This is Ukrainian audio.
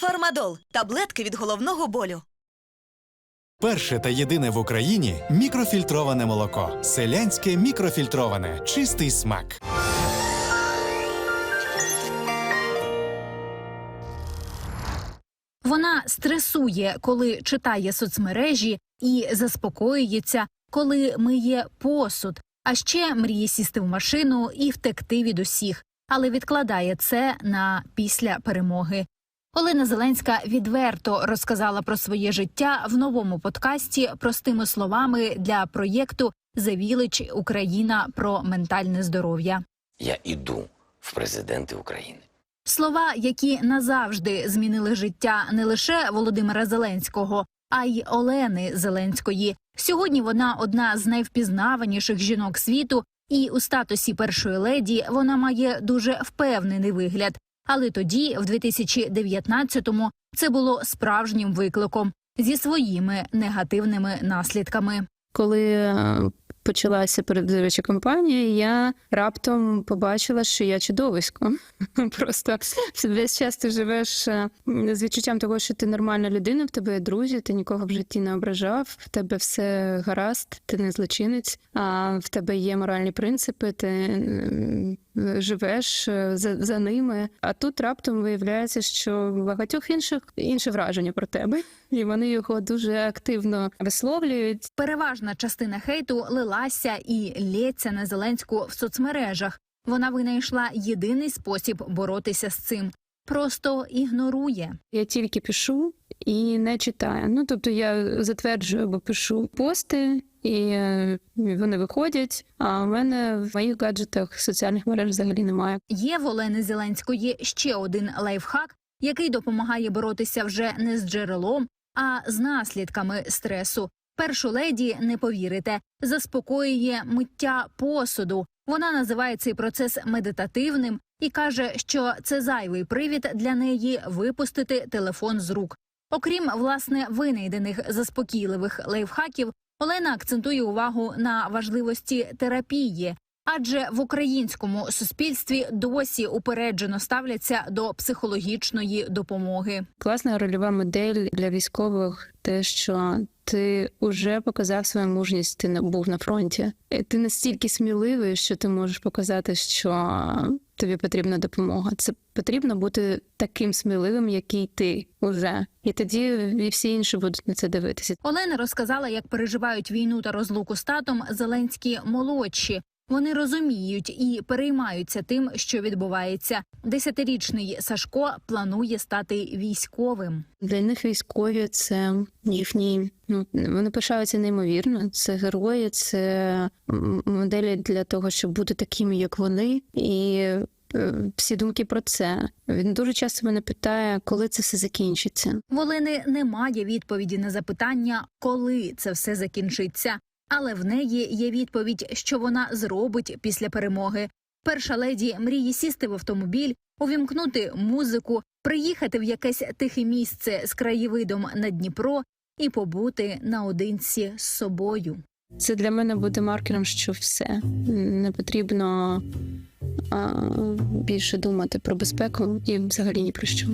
Фармадол таблетки від головного болю. Перше та єдине в Україні мікрофільтроване молоко. Селянське мікрофільтроване. Чистий смак. Вона стресує, коли читає соцмережі, і заспокоюється, коли миє посуд. А ще мріє сісти в машину і втекти від усіх, але відкладає це на після перемоги. Олена Зеленська відверто розказала про своє життя в новому подкасті простими словами для проєкту «The Village Україна про ментальне здоров'я. Я іду в президенти України. Слова, які назавжди змінили життя не лише Володимира Зеленського, а й Олени Зеленської. Сьогодні вона одна з найвпізнаваніших жінок світу, і у статусі першої леді вона має дуже впевнений вигляд. Але тоді, в 2019-му, це було справжнім викликом зі своїми негативними наслідками. Коли е, почалася передвиборча кампанія, я раптом побачила, що я чудовисько. Просто весь час ти живеш е, з відчуттям того, що ти нормальна людина, в тебе є друзі, ти нікого в житті не ображав, в тебе все гаразд, ти не злочинець, а в тебе є моральні принципи, ти живеш е, за, за ними. А тут раптом виявляється, що багатьох інших інше враження про тебе, і вони його дуже активно висловлюють. Переважна частина хейту лилася і лється на Зеленську в соцмережах. Вона винайшла єдиний спосіб боротися з цим просто ігнорує. Я тільки пишу і не читаю. Ну тобто я затверджую або пишу пости, і е, вони виходять. А в мене в моїх гаджетах соціальних мереж взагалі немає. Є в Олени Зеленської ще один лайфхак, який допомагає боротися вже не з джерелом, а з наслідками стресу. Першу леді не повірите, заспокоює миття посуду. Вона називає цей процес медитативним і каже, що це зайвий привід для неї випустити телефон з рук. Окрім власне винайдених заспокійливих лайфхаків, Олена акцентує увагу на важливості терапії, адже в українському суспільстві досі упереджено ставляться до психологічної допомоги. Класна рольова модель для військових, те, що ти вже показав свою мужність, ти не був на фронті. Ти настільки сміливий, що ти можеш показати, що тобі потрібна допомога. Це потрібно бути таким сміливим, який ти уже. І тоді і всі інші будуть на це дивитися. Олена розказала, як переживають війну та розлуку з татом Зеленські молодші. Вони розуміють і переймаються тим, що відбувається. Десятирічний Сашко планує стати військовим. Для них військові це їхні. Ну вони пишаються неймовірно. Це герої, це моделі для того, щоб бути такими, як вони, і е, всі думки про це. Він дуже часто мене питає, коли це все закінчиться. В Олени немає відповіді на запитання, коли це все закінчиться. Але в неї є відповідь, що вона зробить після перемоги. Перша леді мріє сісти в автомобіль, увімкнути музику, приїхати в якесь тихе місце з краєвидом на Дніпро і побути наодинці з собою. Це для мене буде маркером, що все не потрібно а, більше думати про безпеку і взагалі ні про що.